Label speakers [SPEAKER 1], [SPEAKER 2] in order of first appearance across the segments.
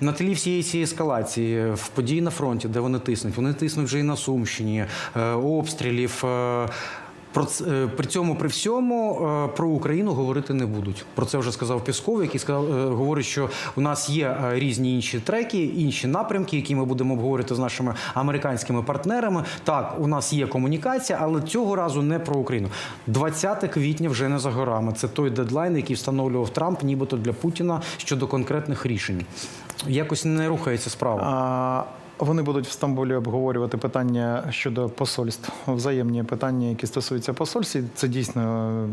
[SPEAKER 1] на тлі всієї цієї ескалації в події на фронті, де вони тиснуть. Вони тиснуть вже і на Сумщині, е, обстрілів. Про е, при цьому при всьому е, про Україну говорити не будуть. Про це вже сказав Пісков, який сказав, е, говорить, що у нас є різні інші треки, інші напрямки, які ми будемо обговорити з нашими американськими партнерами. Так, у нас є комунікація, але цього разу не про Україну. 20 квітня вже не за горами. Це той дедлайн, який встановлював Трамп, нібито для Путіна щодо конкретних рішень. Якось не рухається справа.
[SPEAKER 2] А, Вони будуть в Стамбулі обговорювати питання щодо посольств, взаємні питання, які стосуються посольств. Це дійсно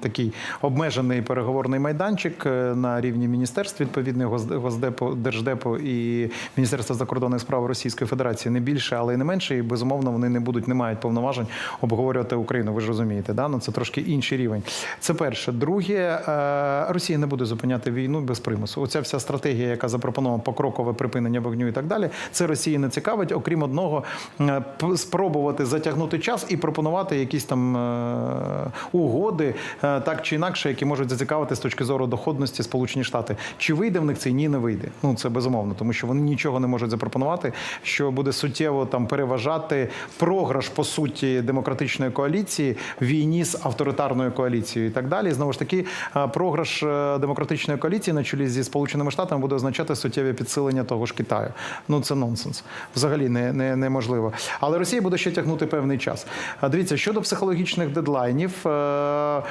[SPEAKER 2] такий обмежений переговорний майданчик е, на рівні міністерств відповідних Госд- Госдепу, Держдепу і Міністерства закордонних справ Російської Федерації не більше, але й не менше. І безумовно вони не будуть, не мають повноважень обговорювати Україну. Ви ж розумієте, да? ну це трошки інший рівень. Це перше. Друге, е, Росія не буде зупиняти війну без примусу. Оця вся стратегія, яка запропонована покрокове припинення вогню і так далі. Це Росії не цікавить, окрім одного, е, спробувати затягнути час і пропонувати якісь там е, угоди, е, так чи інакше, які можуть зацікавити з точки зору доходності Сполучені Штати. Чи вийде в них це? Ні, не вийде. Ну це безумовно, тому що вони нічого не можуть запропонувати, що буде суттєво там переважати програш по суті демократичної коаліції війні з авторитарною коаліцією і так далі. Знову ж таки, програш демократичної коаліції на чолі зі Сполученими Штатами буде означати суттєве підсилення того ж Китаю. Ну це нонсенс. Взагалі не, не, неможливо. Але Росія буде ще тягнути певний час. Дивіться, щодо психологічних дедлайнів, е,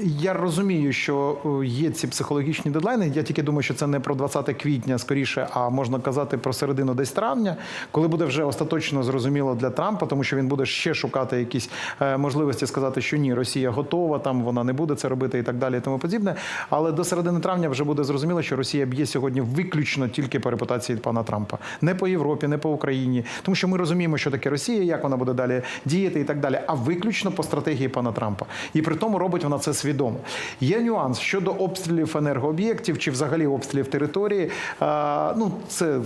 [SPEAKER 2] я розумію, що е, є ці психологічні дедлайни. Я тільки думаю, що це не про 20 квітня скоріше, а можна казати про середину десь травня, коли буде вже остаточно зрозуміло для Трампа, тому що він буде ще шукати якісь е, можливості сказати, що ні, Росія готова, там вона не буде це робити і так далі, і тому подібне. Але до середини травня вже буде зрозуміло, що Росія б'є сьогодні виключно тільки по репутації пана Трампа, не по Європі, не по Україні, тому що ми розуміємо, що таке Росія, як вона буде далі діяти і так далі, а виключно по стратегії пана Трампа. І при тому робить вона це свідомо. Є нюанс щодо обстрілів енергооб'єктів чи взагалі обстрілів території. Ну це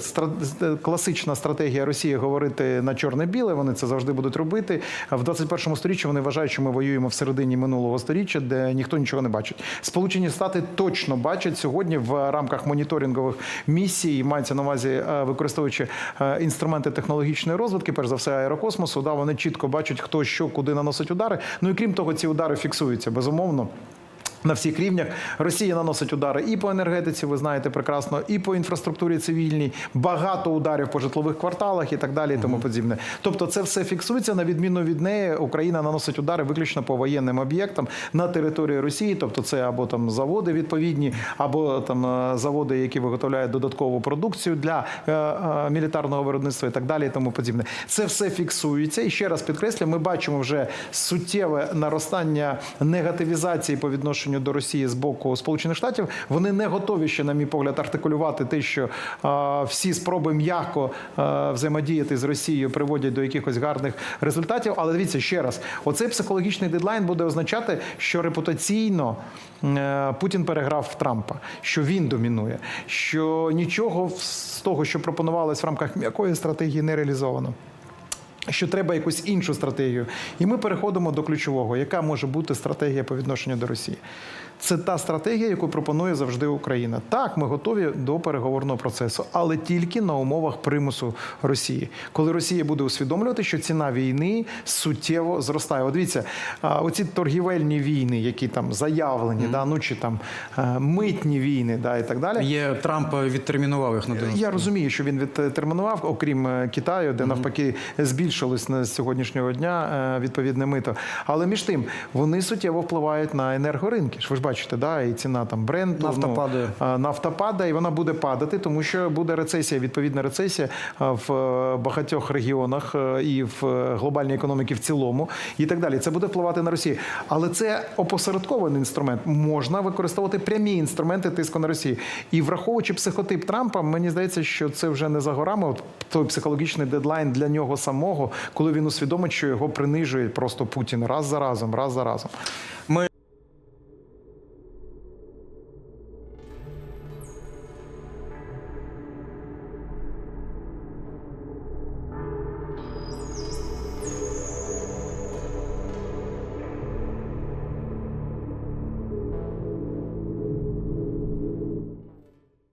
[SPEAKER 2] класична стратегія Росії говорити на чорне-біле. Вони це завжди будуть робити. В 21 сторіччі вони вважають, що ми воюємо в середині минулого сторіччя, де ніхто нічого не бачить. Сполучені Штати точно бачать сьогодні в рамках моніторингових місій, мається на увазі е, використовуючи інструменти технологічної розвитки, перш за все аерокосмосу. Да, вони чітко бачать, хто що куди наносить удари. Ну і крім того, ці удари фіксуються безумовно. На всіх рівнях Росія наносить удари і по енергетиці, ви знаєте прекрасно, і по інфраструктурі цивільній, багато ударів по житлових кварталах і так далі, і тому подібне. Тобто, це все фіксується. На відміну від неї, Україна наносить удари виключно по воєнним об'єктам на території Росії. Тобто, це або там заводи відповідні, або там е, заводи, які виготовляють додаткову продукцію для е, е, мілітарного виробництва і так далі, і тому подібне. Це все фіксується. І ще раз підкреслю, ми бачимо вже суттєве наростання негативізації по відношенню до Росії з боку Сполучених Штатів. Вони не готові ще, на мій погляд, артикулювати те, що е, всі спроби м'яко взаємодіяти з Росією приводять до якихось гарних результатів. Але дивіться ще раз: оцей психологічний дедлайн буде означати, що репутаційно е, Путін переграв Трампа, що він домінує, що нічого з того, що пропонувалось в рамках м'якої стратегії, не реалізовано. Що треба якусь іншу стратегію, і ми переходимо до ключового, яка може бути стратегія по відношенню до Росії. Це та стратегія, яку пропонує завжди Україна. Так, ми готові до переговорного процесу, але тільки на умовах примусу Росії, коли Росія буде усвідомлювати, що ціна війни суттєво зростає. От дивіться, оці торгівельні війни, які там заявлені, да, ну чи там е, митні війни, да, і так далі.
[SPEAKER 1] Є Трамп відтермінував їх на 90
[SPEAKER 2] Я розумію, що він відтермінував, окрім е, Китаю, де навпаки збільшилось на сьогоднішнього дня е, відповідне мито. Але між тим вони суттєво впливають на енергоринки. Ж ви ж бачите, да, і ціна там бренду
[SPEAKER 1] Нафта
[SPEAKER 2] ну,
[SPEAKER 1] падає.
[SPEAKER 2] нафта падає, і вона буде падати, тому що буде рецесія, відповідна рецесія в е, багатьох регіонах е, і в е, глобальній економіці в цілому, і так далі. Це буде впливати на Росію. Але це опосередкований інструмент. Можна використовувати прямі інструменти тиску на Росію. І враховуючи психотип Трампа, мені здається, що це вже не за горами. От той психологічний дедлайн для нього самого, коли він усвідомить, що його принижує просто Путін раз за разом, раз за разом.
[SPEAKER 1] Ми